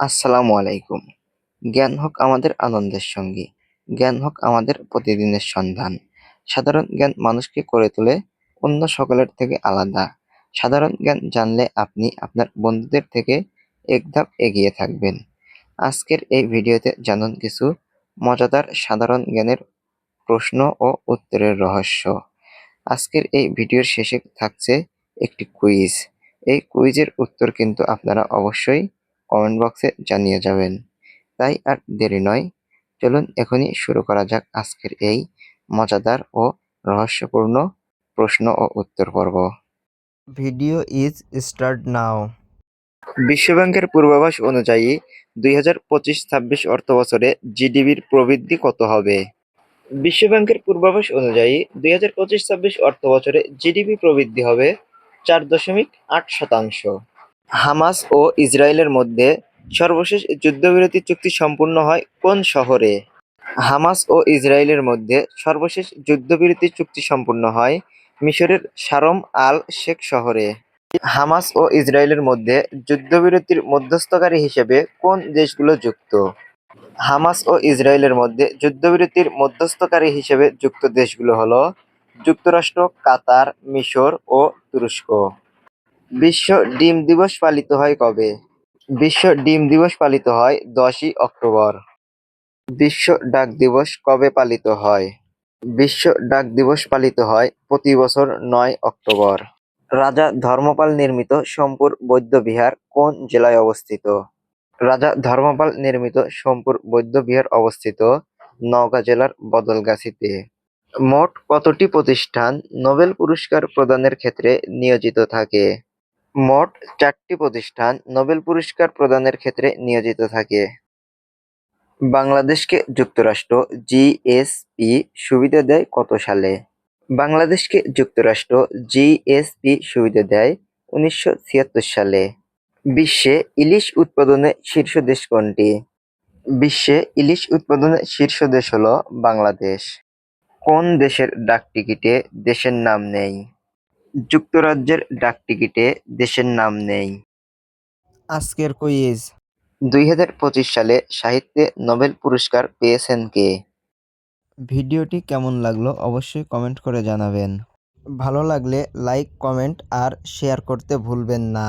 আসসালামু আলাইকুম। জ্ঞান হোক আমাদের আনন্দের সঙ্গী, জ্ঞান হোক আমাদের প্রতিদিনের সন্ধান। সাধারণ জ্ঞান মানুষকে করে তোলে অন্য সকলের থেকে আলাদা। সাধারণ জ্ঞান জানলে আপনি আপনার বন্ধুদের থেকে এক ধাপ এগিয়ে থাকবেন। আজকের এই ভিডিওতে জানুন কিছু মজাদার সাধারণ জ্ঞানের প্রশ্ন ও উত্তরের রহস্য। আজকের এই ভিডিওর শেষে থাকছে একটি কুইজ এই কুইজের উত্তর কিন্তু আপনারা অবশ্যই কমেন্ট বক্সে জানিয়ে যাবেন। তাই আর দেরি নয় চলুন এখনই শুরু করা যাক আজকের এই মজাদার ও রহস্যপূর্ণ প্রশ্ন ও উত্তর পর্ব। Video is start now. বিশ্বব্যাংকের পূর্বাভাস অনুযায়ী দুই হাজার পঁচিশ ছাব্বিশ অর্থ বছরে জিডিপির প্রবৃদ্ধি কত হবে? বিশ্বব্যাংকের পূর্বাভাস অনুযায়ী দুই হাজার পঁচিশ ছাব্বিশ অর্থ বছরে জিডিপি প্রবৃদ্ধি হবে চার দশমিক আট শতাংশ। হামাস ও ইসরায়েলের মধ্যে সর্বশেষ যুদ্ধবিরতি চুক্তি সম্পূর্ণ হয় কোন শহরে? হামাস ও ইসরায়েলের মধ্যে সর্বশেষ যুদ্ধবিরতি চুক্তি সম্পূর্ণ হয় মিশরের শারম আল শেখ শহরে। হামাস ও ইসরায়েলের মধ্যে যুদ্ধবিরতির মধ্যস্থকারী হিসেবে কোন দেশগুলো যুক্ত? হামাস ও ইসরায়েলের মধ্যে যুদ্ধবিরতির মধ্যস্থকারী হিসেবে যুক্ত দেশগুলো হলো যুক্তরাষ্ট্র, কাতার, মিশর ও তুরস্ক। বিশ্ব ডিম দিবস পালিত হয় কবে? বিশ্ব ডিম দিবস পালিত হয় দশই অক্টোবর। বিশ্ব ডাক দিবস কবে পালিত হয়? বিশ্ব ডাক দিবস পালিত হয় প্রতি বছর নয় অক্টোবর। রাজা ধর্মপাল নির্মিত সোমপুর বৌদ্ধবিহার কোন জেলায় অবস্থিত? রাজা ধর্মপাল নির্মিত সোমপুর বৌদ্ধবিহার অবস্থিত নওগাঁ জেলার বদলগাছিতে। মোট কতটি প্রতিষ্ঠান নোবেল পুরস্কার প্রদানের ক্ষেত্রে নিয়োজিত থাকে? মোট চারটি প্রতিষ্ঠান নোবেল পুরস্কার প্রদানের ক্ষেত্রে নিয়োজিত থাকে। বাংলাদেশকে যুক্তরাষ্ট্র জিএসপি সুবিধা দেয় কত সালে? বাংলাদেশকে যুক্তরাষ্ট্র জিএসপি সুবিধা দেয় উনিশশো ছিয়াত্তর সালে। বিশ্বে ইলিশ উৎপাদনে শীর্ষ দেশ কোনটি? বিশ্বে ইলিশ উৎপাদনে শীর্ষ দেশ হলো বাংলাদেশ। কোন দেশের ডাকটিকিটে দেশের নাম নেই? যুক্তরাজ্যের ডাকটিকিটে দেশের নাম নেই। আজকের কুইজ। দুই হাজার পঁচিশ সালে সাহিত্যে নোবেল পুরস্কার পেয়েছেন কে? ভিডিওটি কেমন লাগল অবশ্যই কমেন্ট করে জানাবেন। ভালো লাগলে লাইক কমেন্ট আর শেয়ার করতে ভুলবেন না।